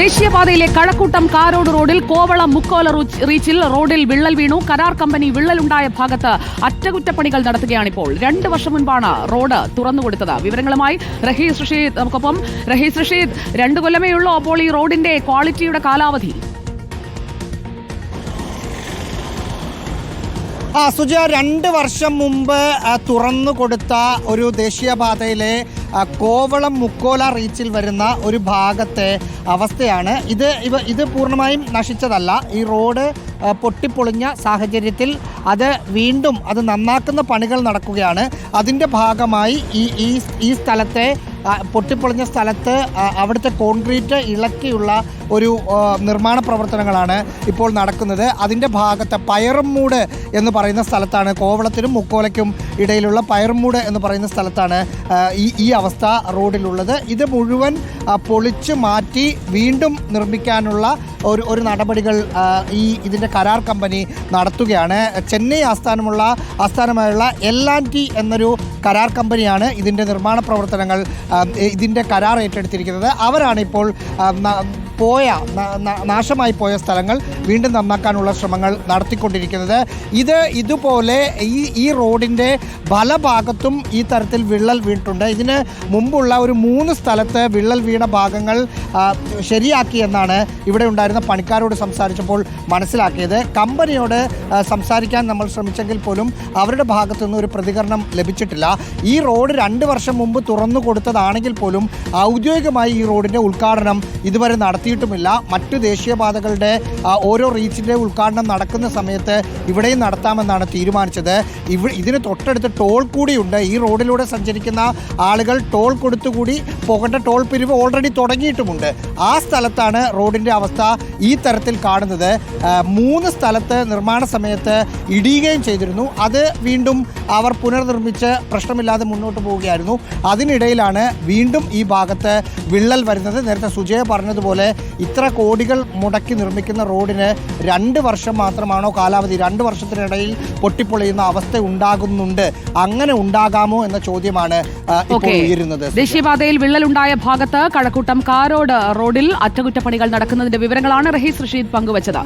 ദേശീയപാതയിലെ കഴക്കൂട്ടം കാരോട് റോഡിൽ കോവളം മുക്കോല റൂച്ച് റീച്ചിൽ റോഡിൽ വിള്ളൽ വീണു. കരാർ കമ്പനി വിള്ളലുണ്ടായ ഭാഗത്ത് അറ്റകുറ്റപ്പണികൾ നടത്തുകയാണിപ്പോൾ. രണ്ട് വർഷം മുൻപാണ് റോഡ് തുറന്നുകൊടുത്തത്. വിവരങ്ങളുമായി റഹീസ് റഷീദ് നമുക്കൊപ്പം. റഹീസ് റഷീദ് രണ്ട് കൊല്ലമേ ഉള്ളൂ അപ്പോൾ ഈ റോഡിന്റെ ക്വാളിറ്റിയുടെ കാലാവധി. ആ സുജ രണ്ട് വർഷം മുമ്പ് തുറന്നു കൊടുത്ത ഒരു ദേശീയപാതയിലെ കോവളം മുക്കോല റീച്ചിൽ വരുന്ന ഒരു ഭാഗത്തെ അവസ്ഥയാണ്. ഇത് ഇവ ഇത് പൂർണമായും നശിച്ചതല്ല. ഈ റോഡ് പൊട്ടിപ്പൊളിഞ്ഞ സാഹചര്യത്തിൽ അത് വീണ്ടും അത് നന്നാക്കുന്ന പണികൾ നടക്കുകയാണ്. അതിന്റെ ഭാഗമായി ഈ ഈ സ്ഥലത്തെ പൊട്ടിപ്പൊളിഞ്ഞ സ്ഥലത്ത് അവിടുത്തെ കോൺക്രീറ്റ് ഇളക്കിയുള്ള ഒരു നിർമ്മാണ പ്രവർത്തനങ്ങളാണ് ഇപ്പോൾ നടക്കുന്നത്. അതിന്റെ ഭാഗത്ത് പയറമൂട് എന്ന് പറയുന്ന സ്ഥലത്താണ് കോവളത്തിനും മുക്കോലയ്ക്കും ഇടയിലുള്ള പയറമൂട് എന്ന് പറയുന്ന സ്ഥലത്താണ് ഈ ഈ അവസ്ഥ റോഡിലുള്ളത്. ഇത് മുഴുവൻ പൊളിച്ചു മാറ്റി വീണ്ടും നിർമ്മിക്കാനുള്ള ഒരു ഒരു നടപടികൾ ഈ ഇതിന്റെ കരാർ കമ്പനി നടത്തുകയാണ്. ചെന്നൈ ആസ്ഥാനമുള്ള ആസ്ഥാനമായുള്ള എൽ ആൻഡ് ടി എന്നൊരു കരാർ കമ്പനിയാണ് ഇതിന്റെ നിർമ്മാണ പ്രവർത്തനങ്ങൾ ഇതിന്റെ കരാർ ഏറ്റെടുത്തിരിക്കുന്നത്. അവരാണ് ഇപ്പോൾ പോയ നാശമായി പോയ സ്ഥലങ്ങൾ വീണ്ടും നന്നാക്കാനുള്ള ശ്രമങ്ങൾ നടത്തിക്കൊണ്ടിരിക്കുന്നത്. ഇത് ഇതുപോലെ ഈ ഈ റോഡിന്റെ പല ഭാഗത്തും ഈ തരത്തിൽ വിള്ളൽ വീണിട്ടുണ്ട്. ഇതിന് മുമ്പുള്ള ഒരു മൂന്ന് സ്ഥലത്ത് വിള്ളൽ വീണ ഭാഗങ്ങൾ ശരിയാക്കി എന്നാണ് ഇവിടെ ഉണ്ടായിരുന്ന പണിക്കാരോട് സംസാരിച്ചപ്പോൾ മനസ്സിലാക്കിയത്. കമ്പനിയോട് സംസാരിക്കാൻ നമ്മൾ ശ്രമിച്ചെങ്കിൽ പോലും അവരുടെ ഭാഗത്തു നിന്ന് ഒരു പ്രതികരണം ലഭിച്ചിട്ടില്ല. ഈ റോഡ് രണ്ട് വർഷം മുമ്പ് തുറന്നു കൊടുത്തതാണെങ്കിൽ പോലും ഔദ്യോഗികമായി ഈ റോഡിന്റെ ഉദ്ഘാടനം ഇതുവരെ നടത്തിയിട്ടുമില്ല. മറ്റു ദേശീയപാതകളുടെ ഓരോ റീച്ചിന്റെ ഉദ്ഘാടനം നടക്കുന്ന സമയത്ത് ഇവിടെയും നടത്താമെന്നാണ് തീരുമാനിച്ചത്. ഇവ ഇതിന് തൊട്ടടുത്ത് ടോൾ കൂടിയുണ്ട്. ഈ റോഡിലൂടെ സഞ്ചരിക്കുന്ന ആളുകൾ ടോൾ കൊടുത്തുകൂടി പോകേണ്ട ടോൾ പിരിവ് ഓൾറെഡി തുടങ്ങിയിട്ടുമുണ്ട്. ആ സ്ഥലത്താണ് റോഡിന്റെ അവസ്ഥ ഈ തരത്തിൽ കാണുന്നത്. മൂന്ന് സ്ഥലത്ത് നിർമ്മാണ സമയത്ത് ഇടിയുകയും ചെയ്തിരുന്നു. അത് വീണ്ടും അവർ പുനർനിർമ്മിച്ച് പ്രശ്നമില്ലാതെ മുന്നോട്ട് പോവുകയായിരുന്നു. അതിനിടയിലാണ് വീണ്ടും ഈ ഭാഗത്ത് വിള്ളൽ വരുന്നത്. നേരത്തെ സുജയ പറഞ്ഞതുപോലെ ഇത്ര കോടികൾ മുടക്കി നിർമ്മിക്കുന്ന റോഡിന് രണ്ട് വർഷം മാത്രമാണോ കാലാവധി? രണ്ട് വർഷത്തിനിടയിൽ പൊട്ടിപ്പൊളിയുന്ന അവസ്ഥ ഉണ്ടാകുന്നുണ്ട്. അങ്ങനെ ഉണ്ടാകാമോ എന്ന ചോദ്യമാണ് ഉയരുന്നത്. ദേശീയപാതയിൽ വിള്ളലുണ്ടായ ഭാഗത്ത് കഴക്കൂട്ടം കാരോട് റോഡിൽ അറ്റകുറ്റപ്പണികൾ നടക്കുന്നതിന്റെ വിവരങ്ങളാണ് റഹീസ് റഷീദ് പങ്കുവച്ചത്.